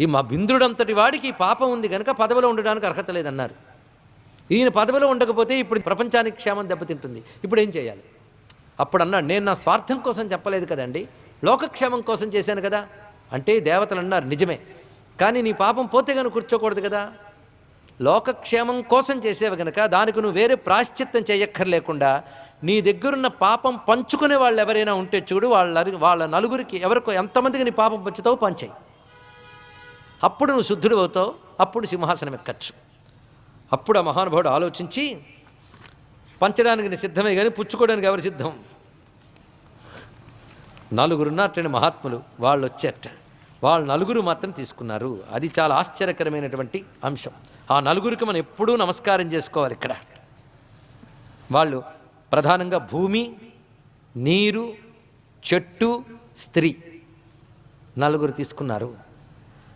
ఈ మా బింద్రుడంతటి వాడికి పాపం ఉంది కనుక పదవిలో ఉండడానికి అర్హత లేదన్నారు. ఈయన పదవిలో ఉండకపోతే ఇప్పుడు ప్రపంచానికి క్షేమం దెబ్బతింటుంది. ఇప్పుడు ఏం చేయాలి? అప్పుడు అన్నాడు నేను నా స్వార్థం కోసం చెప్పలేదు కదండి. లోకక్షేమం కోసం చేశాను కదా. అంటే దేవతలు అన్నారు నిజమే. కానీ నీ పాపం పోతే కనుక కూర్చోకూడదు కదా. లోకక్షేమం కోసం చేసేవి కనుక దానికి నువ్వు వేరే ప్రాశ్చిత్తం చేయక్కర్లేకుండా నీ దగ్గరున్న పాపం పంచుకునే వాళ్ళు ఎవరైనా ఉంటే చూడు వాళ్ళ వాళ్ళ నలుగురికి ఎవరికో ఎంతమందికి నీ పాపం పంచుతావు పంచాయి. అప్పుడు నువ్వు శుద్ధుడు అవుతావు అప్పుడు సింహాసనం ఎక్కచ్చు. అప్పుడు ఆ మహానుభావుడు ఆలోచించి పంచడానికి నేను సిద్ధమే కానీ పుచ్చుకోవడానికి ఎవరు సిద్ధం? నలుగురు మహాత్ములు వాళ్ళు వచ్చేట. వాళ్ళు నలుగురు మాత్రం తీసుకున్నారు. అది చాలా ఆశ్చర్యకరమైనటువంటి అంశం. ఆ నలుగురికి మనం ఎప్పుడూ నమస్కారం చేసుకోవాలి ఇక్కడ. వాళ్ళు ప్రధానంగా భూమి నీరు చెట్టు స్త్రీ నలుగురు తీసుకున్నారు.